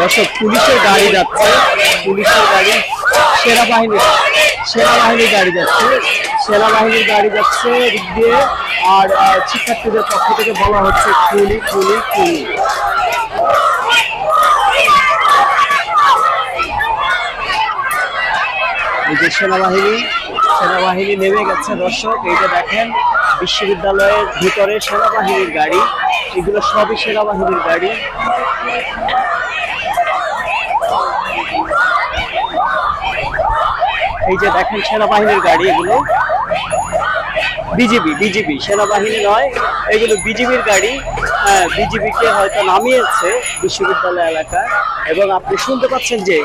দর্শক, পুলিশের গাড়ি যাচ্ছে। পুলিশের গাড়ি সেনাবাহিনী সেনাবাহিনীর গাড়ি যাচ্ছে। সেনাবাহিনীর গাড়ি যাচ্ছে দিয়ে। আর শিক্ষার্থীদের পক্ষ থেকে বলা হচ্ছে খুলি খুলি খুলি যে সেনাবাহিনী সেনাবাহিনী নেমে গেছে দর্শক। এইটা দেখেন, বিশ্ববিদ্যালয়ের ভিতরে সেনাবাহিনীর গাড়ি। এগুলো সবই সেনাবাহিনীর গাড়ি। এই যে দেখেন সেনাবাহিনীর গাড়ি, এগুলো বিজিবি বিজিবি, সেনাবাহিনী নয়, এগুলো বিজিবির গাড়ি। হ্যাঁ বিজিবিকে হয়তো নামিয়েছে বিশ্ববিদ্যালয় এলাকায়। এবং আপনি শুনতে পাচ্ছেন যে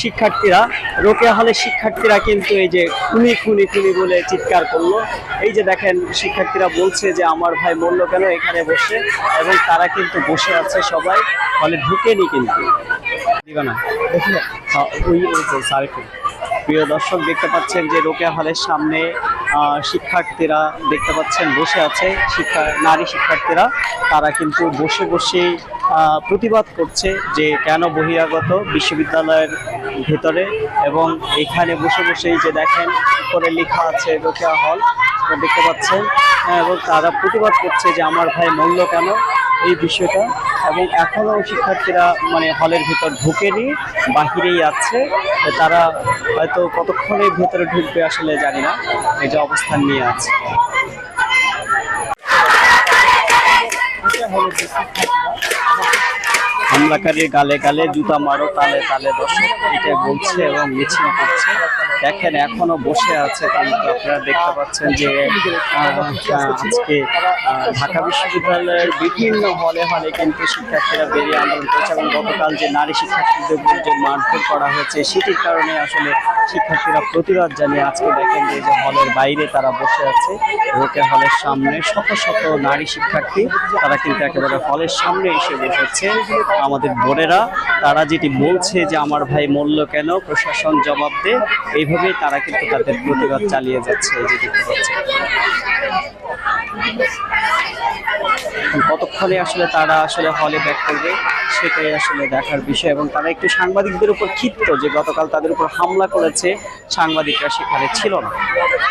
শিক্ষার্থীরা, রোকেয়া হলে শিক্ষার্থীরা কিন্তু এই যে খুনি খুনি খুনি বলে চিৎকার করল। এই যে দেখেন শিক্ষার্থীরা বলছে যে, আমার ভাই মরল কেন এখানে বসে? এবং তারা কিন্তু বসে আছে সবাই, ফলে ঢুকেনি কিন্তু। হ্যাঁ, প্রিয় দর্শক দেখতে পাচ্ছেন যে রোকেয়া হলের সামনে শিক্ষার্থীরা দেখতে পাচ্ছেন বসে আছে শিক্ষা নারী শিক্ষার্থীরা। তারা কিন্তু বসে বসে প্রতিবাদ করছে যে কেন বহিরাগত বিশ্ববিদ্যালয়ের ভেতরে এবং এখানে বসে বসেই যে দেখেন করে লেখা আছে রোকেয়া হল। দেখতে পাচ্ছেন হ্যাঁ, এবং তারা প্রতিবাদ করছে যে আমার ভাই মূল্য কেন? এই বিষয়টা। এবং এখনও শিক্ষার্থীরা মানে হলের ভিতর ঢুকেনি, বাহিরেই আছে। তারা হয়তো কতক্ষণের ভেতরে ঢুকবে আসলে জানি না। এই যে অবস্থান নিয়ে আছে। হামলাকারীর গালে গালে জুতা মারো, তালে তালে দর্শক এটা বলছে এবং মিছিল করছে। দেখেন, এখনও বসে আছে কিন্তু আপনারা দেখতে পাচ্ছেন যে আজকে ঢাকা বিশ্ববিদ্যালয়ের বিভিন্ন হলে হলে কিন্তু শিক্ষার্থীরা বেরিয়ে আন্দোলন করছে এবং গতকাল যে নারী শিক্ষার্থীদের যে মারধর করা হয়েছে, সেটির কারণে আসলে শিক্ষার্থীরা প্রতিবাদ জানিয়ে আজকে দেখেন যে হলের বাইরে তারা বসে আছে রোকে হলের সামনে শত শত নারী শিক্ষার্থী, তারা কিন্তু একেবারে হলের সামনে এসে বসেছে। আমাদের বোনেরা, তারা যেটি বলছে যে, আমার ভাই মূল্য কেন? প্রশাসন জবাব দে। এইভাবেই তারা কিন্তু তাদের প্রতিবাদ চালিয়ে যাচ্ছে, এই যে দেখতে পাচ্ছেন। কতক্ষণে আসলে তারা আসলে হলে ব্যাক করবে, সেটাই আসলে দেখার বিষয়। এবং তারা একটু সাংবাদিকদের উপর ক্ষিপ্ত যে গতকাল তাদের উপর হামলা করেছে, সাংবাদিকরা সেখানে ছিল না।